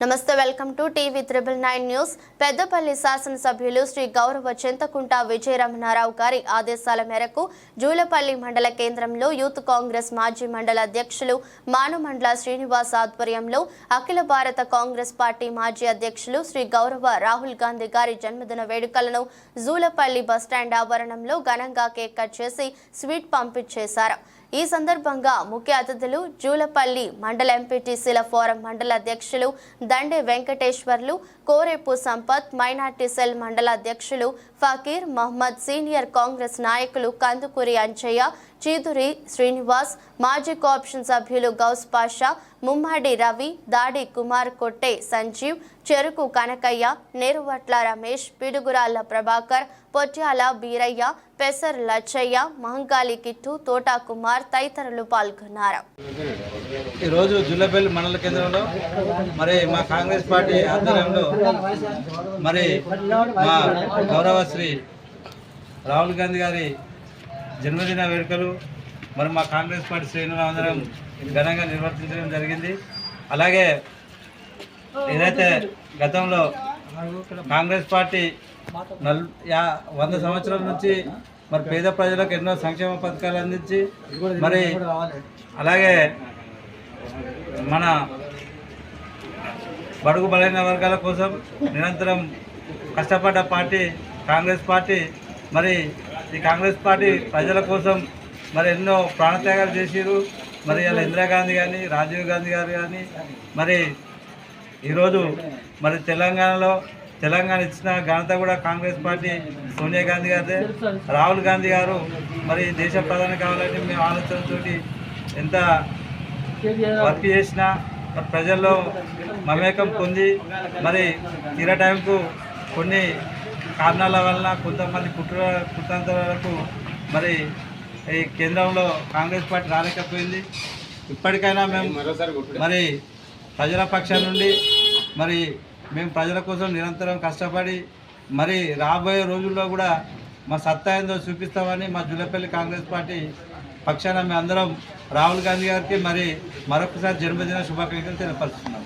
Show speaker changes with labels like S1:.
S1: నమస్తే welcome to TV triple nine news. Peddapalli శాసనసభ్యులు శ్రీ గౌరవ చింతకుంట విజయరమణారావు గారి ఆదేశాల మేరకు జూలపల్లి మండల కేంద్రంలో యూత్ కాంగ్రెస్ మాజీ మండల అధ్యక్షులు మానుమండ్ల శ్రీనివాస్ ఆధ్వర్యంలో అఖిల భారత కాంగ్రెస్ పార్టీ మాజీ అధ్యక్షులు శ్రీ గౌరవ రాహుల్ గాంధీ గారి జన్మదిన వేడుకలను జూలపల్లి బస్టాండ్ ఆవరణంలో ఘనంగా కేక్ కట్ చేసి స్వీట్ పంపించేశారు ఈ సందర్భంగా ముఖ్య అతిథులు జూలపల్లి మండల ఎంపీటీసీల ఫోరం మండల అధ్యక్షులు దండే వెంకటేశ్వర్లు కోరేపు సంపత్ మైనార్టీ సెల్ మండల అధ్యక్షులు ఫకీర్ మహ్మద్ సీనియర్ కాంగ్రెస్ నాయకులు కందుకూరి అంచయ్య చీదురి శ్రీనివాస్ మాజీ కోఆప్షన్ సభ్యులు గౌస్ పాషా ముమ్మాడి రవి దాడి కుమార్ కొట్టే సంజీవ్ చెరుకు కనకయ్య నేరువట్ల రమేష్ పిడుగురాళ్ళ ప్రభాకర్ పొట్యాల బీరయ్య పెసర్ లచ్చయ్య మహంకాళి కిట్టు తోటా కుమార్ తదితరులు పాల్గొన్నారు.
S2: ఈరోజు జుల్లపల్లి మండల కేంద్రంలో మరి మా కాంగ్రెస్ పార్టీ ఆధ్వర్యంలో మరి మా గౌరవ శ్రీ రాహుల్ గాంధీ గారి జన్మదిన వేడుకలు మరి మా కాంగ్రెస్ పార్టీ శ్రేణులు అందరం ఘనంగా నిర్వర్తించడం జరిగింది. అలాగే ఏదైతే గతంలో కాంగ్రెస్ పార్టీ నల్ యా వంద సంవత్సరాల నుంచి మరి పేద ప్రజలకు ఎన్నో సంక్షేమ పథకాలు అందించి మరి అలాగే మన బడుగు బలైన వర్గాల కోసం నిరంతరం కష్టపడ్డ పార్టీ కాంగ్రెస్ పార్టీ. మరి ఈ కాంగ్రెస్ పార్టీ ప్రజల కోసం మరి ఎన్నో ప్రాణత్యాగాలు చేసిరు మరి ఇలా ఇందిరాగాంధీ కానీ రాజీవ్ గాంధీ గారు కానీ మరి ఈరోజు మరి తెలంగాణలో తెలంగాణ ఇచ్చిన ఘనత కూడా కాంగ్రెస్ పార్టీ సోనియా గాంధీ గారిదే. రాహుల్ గాంధీ గారు మరి దేశ ప్రధాని కావాలని మేము ఆలోచనతో ఎంత వర్క్ చేసినా ప్రజల్లో మమేకం పొంది మరి తీరా టైంకు కొన్ని కారణాల వలన కొంతమంది కుట్ర కుట్రాంతరాలకు మరి ఈ కేంద్రంలో కాంగ్రెస్ పార్టీ రాలేకపోయింది. ఇప్పటికైనా మేము మరి ప్రజల పక్షం నుండి మరి మేము ప్రజల కోసం నిరంతరం కష్టపడి మరి రాబోయే రోజుల్లో కూడా మా సత్తా ఏందో చూపిస్తామని మా జుల్లపల్లి కాంగ్రెస్ పార్టీ పక్షాన మేము అందరం రాహుల్ గాంధీ గారికి మరి మరొకసారి జన్మదిన శుభాకాంక్షలు తెలియపరుస్తున్నాం.